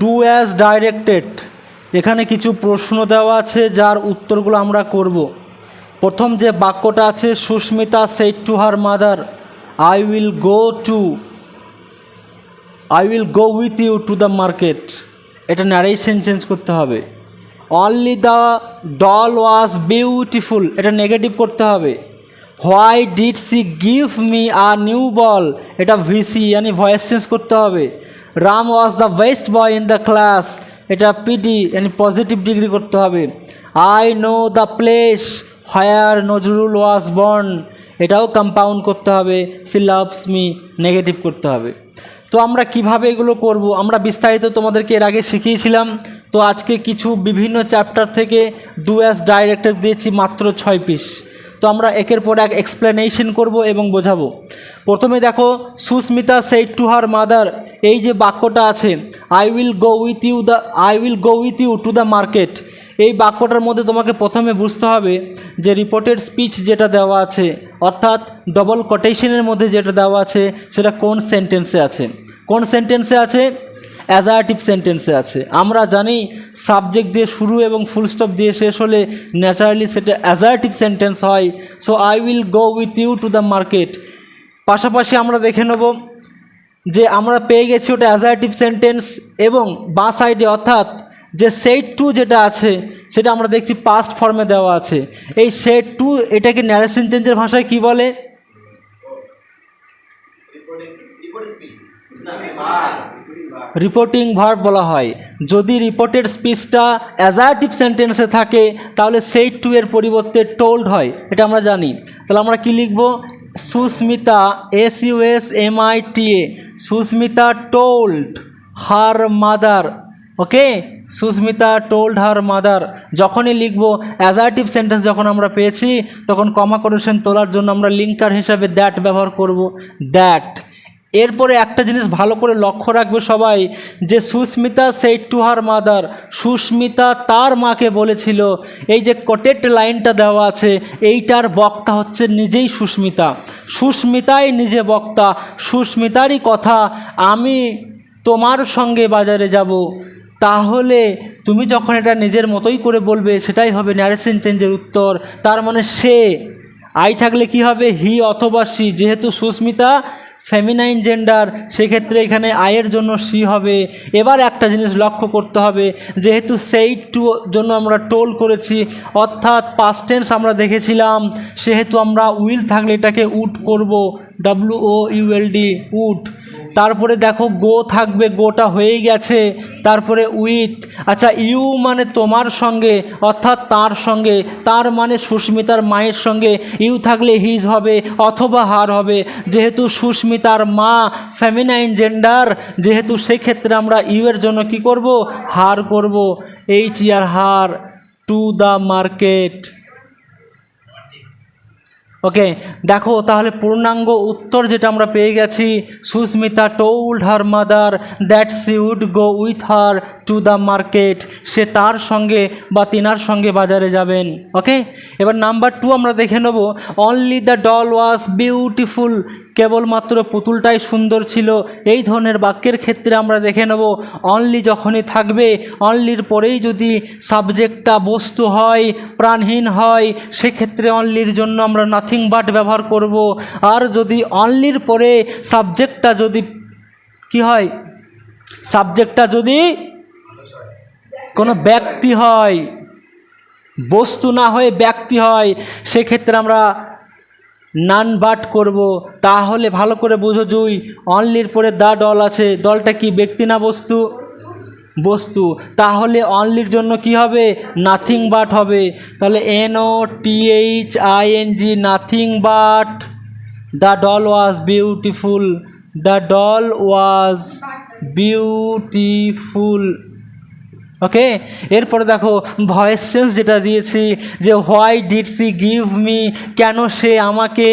Do as directed এখানে কিছু প্রশ্ন দেওয়া আছে, যার উত্তরগুলো আমরা করব। প্রথম যে বাক্যটা আছে, Sushmita said to her mother I will go to I will go with you to the market এটা ন্যারেশন চেঞ্জ করতে হবে। Only the doll was beautiful এটা নেগেটিভ করতে হবে। Why did she give me a new ball এটা V C ইয়ানি voice change করতে হবে। Ram was the best boy in the class এটা পিডি ইয়ানি পজিটিভ ডিগ্রি করতে হবে I know the place higher Nazrul was born এটাও কম্পাউন্ড করতে হবে সি লাভস মি নেগেটিভ করতে হবে তো আমরা কীভাবে এগুলো করব? আমরা বিস্তারিত তোমাদেরকে এর আগে শিখিয়েছিলাম। তো আজকে কিছু বিভিন্ন চ্যাপ্টার থেকে ডু অ্যাস ডাইরেক্টর দিয়েছি মাত্র ছয় পিস তো আমরা একের পর এক এক্সপ্লেনেশন করব এবং বোঝাবো। প্রথমে দেখো, Sushmita said to her mother এই যে বাক্যটা আছে I will go with you the I will go with you to the market এই বাক্যটার মধ্যে তোমাকে প্রথমে বুঝতে হবে যে রিপোর্টেড স্পিচ যেটা দেওয়া আছে, অর্থাৎ ডবল কোটেশনের মধ্যে যেটা দেওয়া আছে, সেটা কোন সেন্টেন্সে আছে? কোন সেন্টেন্সে আছে? অ্যাজারটিভ সেন্টেন্সে আছে। আমরা জানি সাবজেক্ট দিয়ে শুরু এবং ফুল স্টপ দিয়ে শেষ হলে ন্যাচারালি সেটা অ্যাজারটিভ সেন্টেন্স হয়। So I will go with you to the market পাশাপাশি আমরা দেখে নেব যে আমরা পেয়ে গেছি ওটা অ্যাজারটিভ সেন্টেন্স এবং বাঁ সাইডে অর্থাৎ যে সেট টু যেটা আছে, সেটা আমরা দেখছি পাস্ট ফর্মে দেওয়া আছে। এই সেট টু এটাকে ন্যারেশন চেঞ্জের ভাষায় কি বলে? রিপোর্টিং ভার্ব বলা হয়। যদি রিপোর্টেড স্পিচটা অ্যাজার্টিভ সেন্টেন্সে থাকে, তাহলে সেই টু এর পরিবর্তে টোল্ড হয়, এটা আমরা জানি। তাহলে আমরা কি লিখব? Susmita S U S M I T A Susmita told her mother okay Susmita told her mother যখনই লিখব অ্যাজার্টিভ সেন্টেন্স যখন আমরা পেয়েছি, তখন কমা করেশন তোলার জন্য আমরা লিঙ্কার হিসাবে দ্যাট ব্যবহার করব দ্যাট এরপরে একটা জিনিস ভালো করে লক্ষ্য রাখবে সবাই, যে Susmita said to her mother. Susmita তার মাকে বলেছিল, এই যে কোটেড লাইনটা দেওয়া আছে, এইটার বক্তা হচ্ছে নিজেই সুস্মিতা। সুস্মিতাই নিজে বক্তা, সুস্মিতারই কথা, আমি তোমার সঙ্গে বাজারে যাব। তাহলে তুমি যখন এটা নিজের মতোই করে বলবে, সেটাই হবে ন্যারেশন চেঞ্জের উত্তর। তার মানে সে, আই থাকলে কি হবে? হি অথবা সি। যেহেতু সুস্মিতা ফেমিনাইন জেন্ডার সেক্ষেত্রে এখানে আয়ের জন্য সি হবে। এবার একটা জিনিস লক্ষ্য করতে হবে, যেহেতু সেই টু জন্য আমরা টোল করেছি, অর্থাৎ পাস্ট টেন্স আমরা দেখেছিলাম, সেহেতু আমরা উইল থাকলে এটাকে উড করব ডাব্লু ও ইউএলডি উড তারপরে দেখো গো থাকবে, গোটা হয়েই গেছে। তারপরে উইথ আচ্ছা ইউ মানে তোমার সঙ্গে, অর্থাৎ তার সঙ্গে, তার মানে সুস্মিতার মায়ের সঙ্গে, ইউ থাকলে হিজ হবে, অথবা হার হবে। যেহেতু সুস্মিতার মা ফেমিনাইন জেন্ডার যেহেতু সেক্ষেত্রে আমরা ইউ এর জন্য কি করব? হার করব। H E R her to the market okay দেখো, তাহলে পূর্ণাঙ্গ উত্তর যেটা আমরা পেয়ে গেছি, Susmita told her mother that she would go with her to the market সে তার সঙ্গে বা তিনার সঙ্গে বাজারে যাবেন ওকে এবার নাম্বার টু আমরা দেখে নেব only the doll was beautiful কেবলমাত্র পুতুলটাই সুন্দর ছিল, এই ধরনের বাক্যের ক্ষেত্রে আমরা দেখে নেব অনলি যখনই থাকবে অনলির পরেই যদি সাবজেক্টটা বস্তু হয়, প্রাণহীন হয়, সেক্ষেত্রে অনলির জন্য আমরা নাথিং বাট ব্যবহার করব, আর যদি অনলির পরে সাবজেক্টটা যদি, কি হয়? সাবজেক্টটা যদি কোনো ব্যক্তি হয়, বস্তু না হয়ে ব্যক্তি হয়, সেক্ষেত্রে আমরা নান বাট করব। তাহলে ভালো করে বুঝো জুই, অনলির পরে দা ডল আছে, দলটা কি ব্যক্তি না বস্তু? বস্তু। তাহলে অনলির জন্য কি হবে? নাথিং বাট হবে। তাহলে N O T H I N G nothing but. The doll was beautiful. The doll was beautiful. Okay এরপরে দেখো ভয়েস চেঞ্জ যেটা দিয়েছি, যে why did she give me কেন সে আমাকে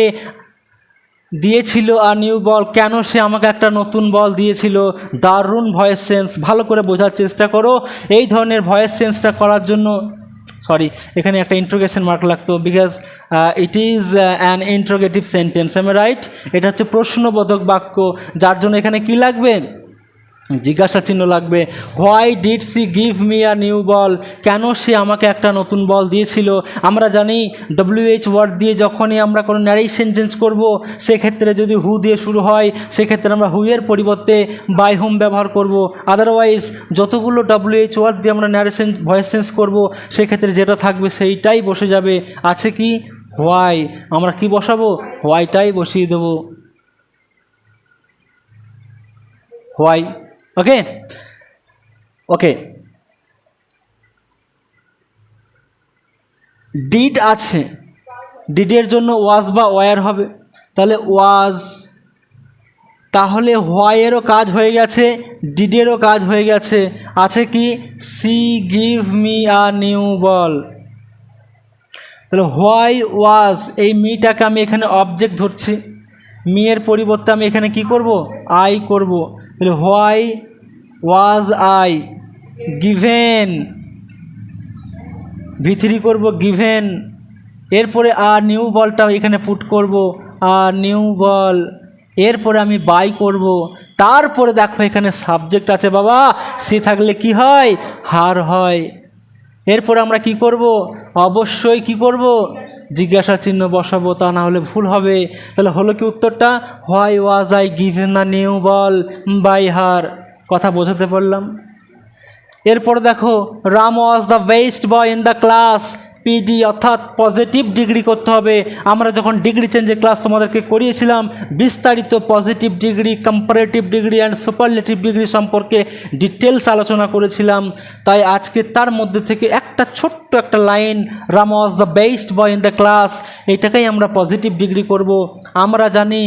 দিয়েছিল আর নিউ বল কেন সে আমাকে একটা নতুন বল দিয়েছিল? দারুণ ভয়েস চেঞ্জ ভালো করে বোঝার চেষ্টা করো। এই ধরনের ভয়েস চেঞ্জটা করার জন্য সরি এখানে একটা ইন্ট্রোগেশন মার্ক লাগতো because it is an interrogative sentence um right এটা হচ্ছে প্রশ্নবোধক বাক্য, যার জন্য এখানে কি লাগবে? জিজ্ঞাসা চিহ্ন লাগবে why did she give me a new ball কেন সে আমাকে একটা নতুন বল দিয়েছিল? আমরা জানি ডব্লিউএইচ ওয়ার্ড দিয়ে যখনই আমরা কোনো ন্যারেশন চেঞ্জ করব, সেক্ষেত্রে যদি হু দিয়ে শুরু হয়, সেক্ষেত্রে আমরা হুয়ের পরিবর্তে বাই হোম ব্যবহার করব। আদারওয়াইজ যতগুলো ডব্লিউএইচ ওয়ার্ড দিয়ে আমরা ন্যারেশন ভয়েস চেঞ্জ করব, সেক্ষেত্রে যেটা থাকবে সেইটাই বসে যাবে। আছে কি? হোয়াই আমরা কি বসাবো? হোয়াইটাই বসিয়ে দেবো। হোয়াই ওকে ওকে ডিড আছে। ডিডের জন্য ওয়াজ বা ওয়ার হবে। তাহলে ওয়াজ, তাহলে হোয়াইয়েরও কাজ হয়ে গেছে, ডিডেরও কাজ হয়ে গেছে। আছে কি? She give me a new ball. তাহলে হোয়াই ওয়াজ, এই মিটাকে আমি এখানে অবজেক্ট ধরছি। মিয়ের পরিবর্তে আমি এখানে কি করব? আই করব। তাহলে হোয়াই ওয়াজ আই গিভেন ভিথরি করব গিভেন এরপরে আর নিউ বলটা এখানে পুট করব। আর নিউ বল। এরপরে আমি বাই করব। তারপরে দেখো এখানে সাবজেক্ট আছে বাবা। সে থাকলে কি হয়? হার হয়। এরপর আমরা কি করব? অবশ্যই কি করব? জিজ্ঞাসা চিহ্ন বসাবো, তা না হলে ভুল হবে। তাহলে হলো কি উত্তরটা? Why was I given the new ball by her. কথা বোঝাতে পারলাম? এরপর দেখো, Ram was the best boy in the class. PD অর্থাৎ পজিটিভ ডিগ্রি করতে হবে। আমরা যখন ডিগ্রি চেঞ্জের ক্লাস তোমাদেরকে করিয়েছিলাম, বিস্তারিত positive degree comparative degree and superlative degree সম্পর্কে ডিটেলস আলোচনা করেছিলাম। তাই আজকে তার মধ্যে থেকে একটা ছোট্ট একটা line Ram was the best boy in the class এইটাকেই আমরা পজিটিভ ডিগ্রি করব। আমরা জানি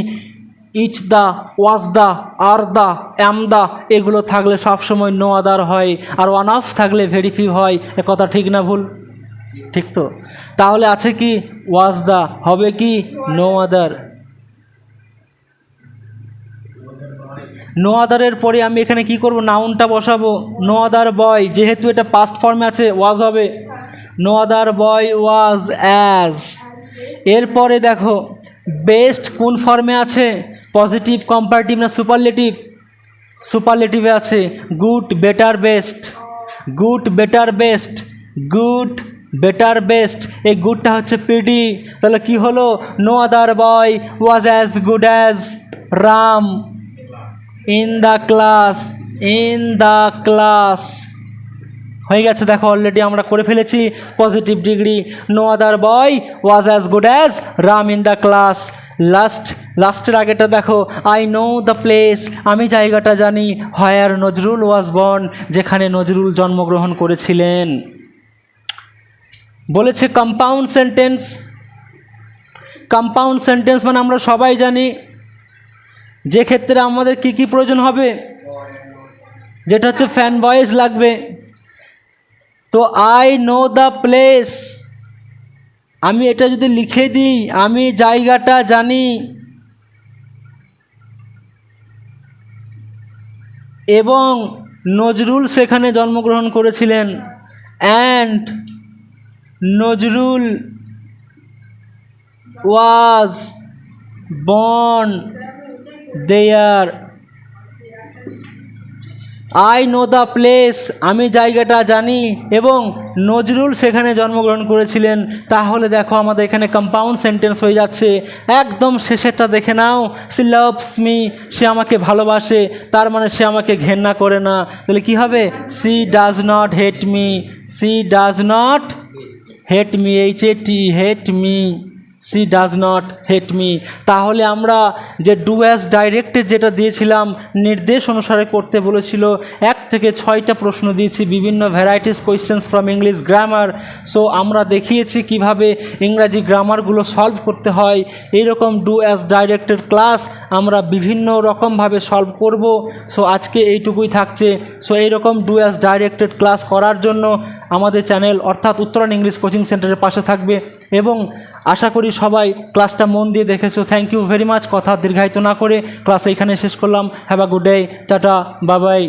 ইচ দা ওয়াজ দা আর দা অ্যাম দা এগুলো থাকলে সবসময় নো আদার হয়, আর ওয়ান অফ থাকলে ভেরিফি হয়। এ কথা ঠিক না ভুল? ঠিক তো? তাহলে আছে কি ওয়াজ দা হবে কি নো আদার নো আদারের পরে আমি এখানে কি করব? নাউনটা বসাবো। নো আদার বয় যেহেতু এটা পাস্ট ফর্মে আছে ওয়াজ হবে। No other boy was as এরপরে দেখো বেস্ট কোন ফর্মে আছে? পজিটিভ কম্পারেটিভ না সুপারলেটিভ সুপারলেটিভে আছে good better best good better best good better best এই গুডটা হচ্ছে পিডি তাহলে কি হলো? No other boy was as good as Ram in the class in the class হয়ে গেছে, দেখো অলরেডি আমরা করে ফেলেছি। Positive degree no other boy was as good as Ram in the class last লাস্টের আগেটা দেখো। আই নো দ্য প্লেস আমি জায়গাটা জানি। হায়ার নজরুল ওয়াজ বর্ন যেখানে নজরুল জন্মগ্রহণ করেছিলেন। বলেছে কম্পাউন্ড সেন্টেন্স কম্পাউন্ড সেন্টেন্স মানে আমরা সবাই জানি যে ক্ষেত্রে আমাদের কি কি প্রয়োজন হবে। যেটা হচ্ছে ফ্যান ভয়েস লাগবে। তো আই নো দ্য প্লেস আমি এটা যদি লিখে দিই, আমি জায়গাটা জানি। এবং নজরুল সেখানে জন্মগ্রহণ করেছিলেন। And Nazrul was born there. I know the place আমি জায়গাটা জানি এবং নজরুল সেখানে জন্মগ্রহণ করেছিলেন। তাহলে দেখো আমাদের এখানে কম্পাউন্ড সেন্টেন্স হয়ে যাচ্ছে। একদম শেষেরটা দেখে নাও। সি লাভস মি সে আমাকে ভালোবাসে, তার মানে সে আমাকে ঘেন্না করে না। তাহলে কি হবে? She does not hate me she does not hate me H A T hate me she does not hate me তাহলে আমরা যে ডু অ্যাজ ডাইরেক্টেড যেটা দিয়েছিলাম, নির্দেশ অনুসারে করতে বলেছিল, এক থেকে ছয়টা প্রশ্ন দিয়েছি, বিভিন্ন varieties questions from English grammar so আমরা দেখিয়েছি কীভাবে ইংরাজি গ্রামারগুলো সলভ করতে হয়। এইরকম ডু অ্যাজ ডাইরেক্টেড ক্লাস আমরা বিভিন্ন রকমভাবে সলভ করব। সো আজকে এইটুকুই থাকছে। সো এইরকম ডু অ্যাজ ডাইরেক্টেড ক্লাস করার জন্য আমাদের চ্যানেল অর্থাৎ উত্তরণ ইংলিশ কোচিং সেন্টারের পাশে থাকবে এবং আশা করি সবাই ক্লাসটা মন দিয়ে দেখেছ। থ্যাংক ইউ ভেরি মাচ কথা দীর্ঘায়িত না করে ক্লাস এখানে শেষ করলাম। Have a good day tata. Bye bye